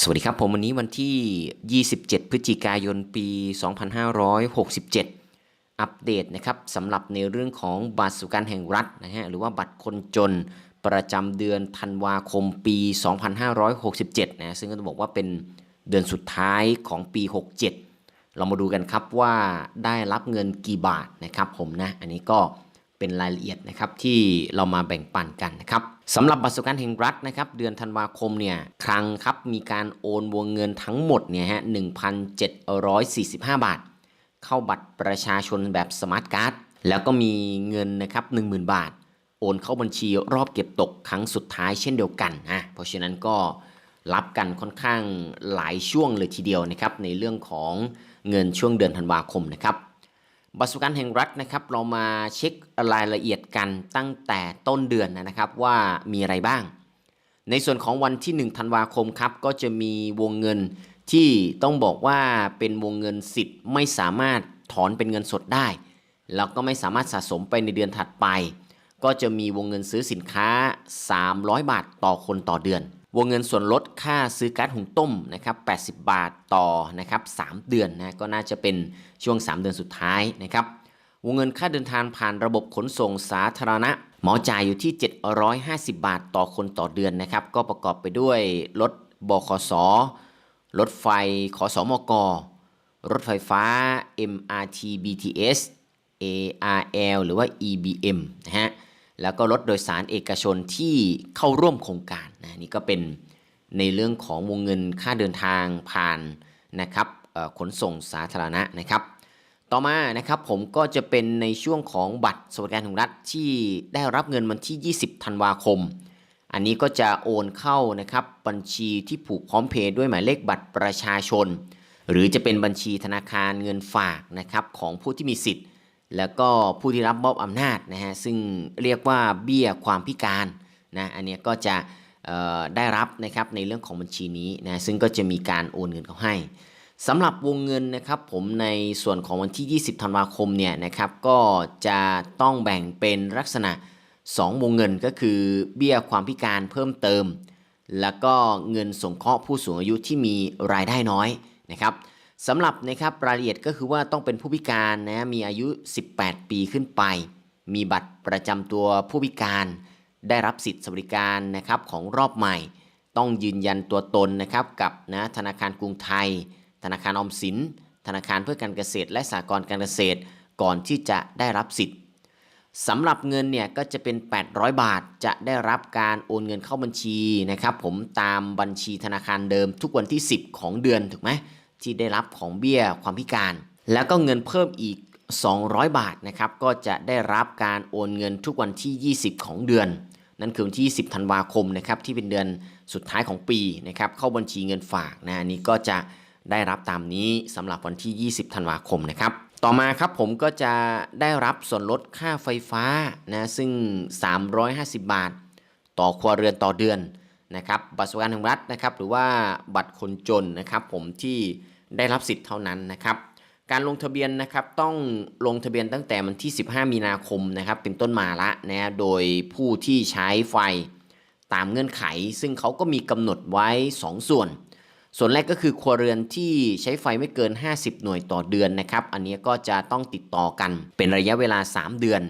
สวัสดีครับ ผมวันนี้วันที่ 27 พฤศจิกายนปี 2567 อัปเดตนะครับสำหรับในเรื่องของบัตรสุการแห่งรัฐนะฮะหรือว่าบัตรคนจนประจำเดือนธันวาคมปี 2567 นะซึ่งก็ต้องบอกว่าเป็นเดือนสุดท้ายของปี 67 เรามาดูกันครับว่าได้รับเงินกี่บาทนะครับผมนะ อันนี้ก็ เป็นรายละเอียดนะครับที่เรามาแบ่งปันกันนะครับสำหรับบัตรสวัสดิการแห่งรัฐนะครับเดือนธันวาคมเนี่ยครั้งครับมีการโอนวงเงินทั้งหมดเนี่ยฮะ1,745 บาท เข้าบัตรประชาชนแบบสมาร์ทการ์ดแล้วก็มีเงินนะครับ10,000 บาท โอนเข้าบัญชีรอบเก็บตกครั้งสุดท้ายเช่นเดียวกันนะเพราะฉะนั้นก็รับกันค่อนข้างหลายช่วงเลยทีเดียวนะครับในเรื่องของเงินช่วงเดือนธันวาคมนะครับ บัตรสวัสดิการแห่งรัฐนะครับ เรามาเช็ครายละเอียดกันตั้งแต่ต้นเดือนนะครับว่ามีอะไรบ้าง ในส่วนของวันที่ 1 ธันวาคมครับ ก็จะมีวงเงินที่ต้องบอกว่าเป็นวงเงินสิทธิ์ไม่สามารถถอนเป็นเงินสดได้ แล้วก็ไม่สามารถสะสมไปในเดือนถัดไป ก็จะมีวงเงินซื้อสินค้า 300 บาทต่อคนต่อเดือนวงเงินส่วนลดค่าซื้อก๊าซหุงต้มนะครับ80 บาทต่อนะครับ3เดือนนะก็น่าจะเป็นช่วง 3 เดือนสุดท้ายนะครับวงเงินค่าเดินทางผ่านระบบขนส่งสาธารณะหมอจ่ายอยู่ที่ 750 บาทต่อคนต่อเดือนนะครับก็ประกอบไปด้วยรถบขสรถไฟขอสมก รถไฟฟ้า MRT BTS ARL หรือว่า EBM นะฮะ แล้วก็รถโดยสารเอกชนที่เข้าร่วมโครงการนะนี่ก็เป็นในเรื่องของวงเงินค่าเดินทางผ่านนะครับขนส่งสาธารณะนะครับ ต่อมานะครับผมก็จะเป็นในช่วงของบัตรสวัสดิการแห่งรัฐที่ได้รับเงินวันที่ 20 ธันวาคม อันนี้ก็จะโอนเข้านะครับบัญชีที่ผูกพร้อมเพย์ด้วยหมายเลขบัตรประชาชน หรือจะเป็นบัญชีธนาคารเงินฝากนะครับของผู้ที่มีสิทธิ์ แล้วก็ผู้ที่รับมอบอำนาจนะฮะซึ่งเรียกว่าเบี้ยความพิการนะอันนี้ก็จะได้รับนะครับในเรื่องของบัญชีนี้นะซึ่งก็จะมีการโอนเงินเขาให้สำหรับวงเงินนะครับผมในส่วนของวันที่ 20ธันวาคมเนี่ยนะครับก็จะต้องแบ่งเป็นลักษณะ 2 วงเงินก็คือเบี้ยความพิการเพิ่มเติม แล้วก็เงินสงเคราะห์ผู้สูงอายุที่มีรายได้น้อยนะครับ สำหรับนะครับรายละเอียดก็คือว่าต้องเป็นผู้พิการนะมีอายุ 18 ปีขึ้นไป มีบัตรประจำตัวผู้พิการได้รับสิทธิสวัสดิการนะครับของรอบใหม่ ต้องยืนยันตัวตนนะครับกับนะธนาคารกรุงไทย ธนาคารออมสิน ธนาคารเพื่อการเกษตร และสหกรณ์การเกษตร ก่อนที่จะได้รับสิทธิ์สำหรับเงินเนี่ยก็จะเป็น 800 บาทจะได้รับการโอนเงินเข้าบัญชีนะครับผมตามบัญชีธนาคารเดิมทุกวันที่ 10 ของเดือนถูกไหม ที่ได้รับของเบี้ยความพิการ แล้วก็เงินเพิ่มอีก 200 บาทนะครับก็จะได้รับการโอนเงินทุกวันที่ 20 ของเดือน นั่นคือวันที่ 10 ธันวาคมนะครับที่เป็นเดือนสุดท้ายของปีนะครับเข้าบัญชีเงินฝากนะอันนี้ก็จะได้รับตามนี้สำหรับวันที่ 20 ธันวาคมนะครับต่อมาครับผมก็จะได้รับส่วนลดค่าไฟฟ้านะซึ่ง 350 บาท ต่อครัวเรือนต่อเดือน นะครับบัตรสวัสดิการแห่งรัฐนะครับหรือว่าบัตรคนจนนะครับผมที่ได้รับสิทธิ์เท่านั้นนะครับการลงทะเบียนนะครับต้องลงทะเบียนตั้งแต่วันที่ 15 มีนาคมนะครับเป็นต้นมาละนะโดยผู้ที่ใช้ไฟตามเงื่อนไข ซึ่งเขาก็มีกำหนดไว้ 2 ส่วน ส่วนแรกก็คือครัวเรือนที่ใช้ไฟไม่เกิน 50 หน่วยต่อเดือนนะครับอันนี้ก็จะต้องติดต่อกันเป็นระยะเวลา 3 เดือน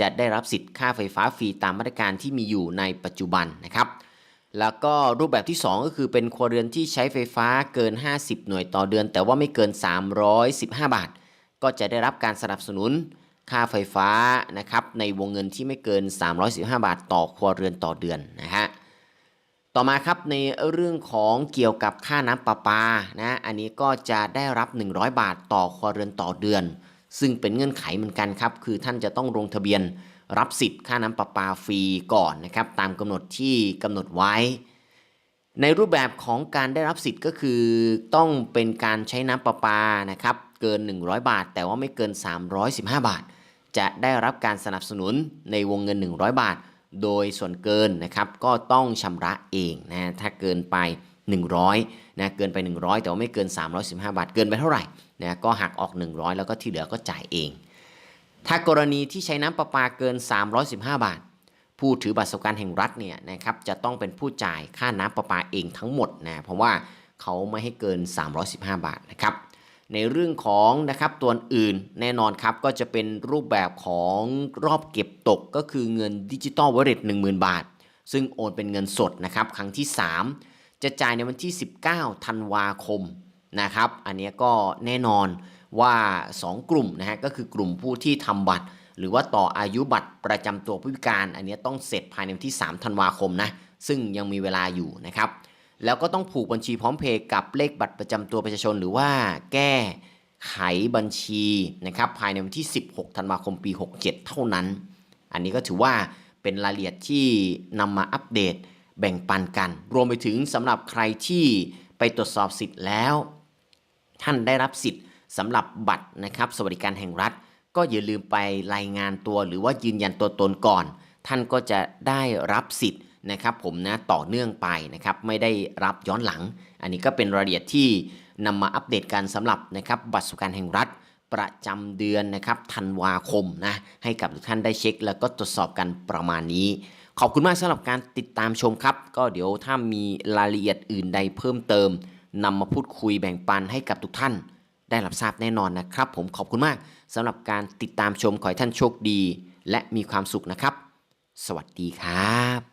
จะได้รับสิทธิ์ค่าไฟฟ้าฟรีตามมาตรการที่มีอยู่ในปัจจุบันนะครับ แล้วก็รูปแบบที่ 2 ก็คือเป็นครัวเรือนที่ใช้ไฟฟ้าเกิน 50 หน่วยต่อเดือน แต่ว่าไม่เกิน 315 บาท ก็จะได้รับการสนับสนุนค่าไฟฟ้านะครับในวงเงินที่ไม่เกิน 315 บาท ต่อครัวเรือนต่อเดือนนะฮะต่อมาครับในเรื่องของเกี่ยวกับค่าน้ำประปานะอันนี้ก็จะได้รับ 100 บาท ต่อครัวเรือนต่อเดือน ซึ่งเป็นเงื่อนไขเหมือนกันครับคือท่านจะต้องลงทะเบียน รับสิทธิ์ค่าน้ำประปาฟรีก่อนนะครับตามกำหนดที่กำหนดไว้ ในรูปแบบของการได้รับสิทธิ์ก็คือต้องเป็นการใช้น้ำประปานะครับเกิน 100 บาท แต่ว่าไม่เกิน 315 บาท จะได้รับการสนับสนุนในวงเงิน 100 บาท โดยส่วนเกินนะครับก็ต้องชำระเองนะถ้าเกินไป 100นะเกินไป 100 แต่ว่าไม่เกิน 315 บาท เกินไปเท่าไหร่นะก็หักออก 100 แล้วก็ที่เหลือก็จ่ายเอง ถ้ากรณีที่ใช้น้ำประปาเกิน 315 บาท ผู้ถือบัตรสวัสดิการแห่งรัฐเนี่ยนะครับจะต้องเป็นผู้จ่ายค่าน้ำประปาเองทั้งหมดนะเพราะว่าเขาไม่ให้เกิน 315 บาทนะครับในเรื่องของนะครับตัวอื่นแน่นอนครับก็จะเป็นรูปแบบของรอบเก็บตกก็คือเงินดิจิตอลวอลเล็ต10,000 บาท ซึ่งโอนเป็นเงินสดนะครับครั้งที่ 3 จะจ่ายในวันที่ 19 ธันวาคมนะครับ อันนี้ก็แน่นอน ว่า 2 กลุ่มนะฮะก็คือกลุ่มผู้ที่ทำบัตร หรือว่าต่ออายุบัตรประจำตัวผู้พิการ อันนี้ต้องเสร็จภายในวันที่ 3 ธันวาคมนะซึ่งยังมีเวลาอยู่นะครับ แล้วก็ต้องผูกบัญชีพร้อมเพย์กับเลขบัตรประจำตัวประชาชน หรือว่าแก้ไขบัญชีนะครับภายในวันที่ 16 ธันวาคมปี 67 เท่านั้น อันนี้ก็ถือว่าเป็นรายละเอียดที่นำมาอัปเดตแบ่งปันกัน รวมไปถึงสำหรับใครที่ไปตรวจสอบสิทธิ์แล้ว ท่านได้รับสิทธิ์ สำหรับบัตรนะครับสวัสดิการแห่งรัฐ ก็อย่าลืมไปรายงานตัวหรือว่ายืนยันตัวตนก่อน ท่านก็จะได้รับสิทธิ์นะครับผมนะต่อเนื่องไปนะครับไม่ได้รับย้อนหลัง อันนี้ก็เป็นรายละเอียดที่นำมาอัปเดตกันสำหรับนะครับบัตรสวัสดิการแห่งรัฐประจำเดือนนะครับธันวาคมนะให้กับทุกท่านได้เช็ค แล้วก็ตรวจสอบกันประมาณนี้ ขอบคุณมากสำหรับการติดตามชมครับ ก็เดี๋ยวถ้ามีรายละเอียดอื่นใดเพิ่มเติมนำมาพูดคุยแบ่งปันให้กับทุกท่าน ได้รับทราบแน่นอนนะครับ ผมขอบคุณมากสำหรับการติดตามชมขอให้ท่านโชคดี และมีความสุขนะครับ สวัสดีครับ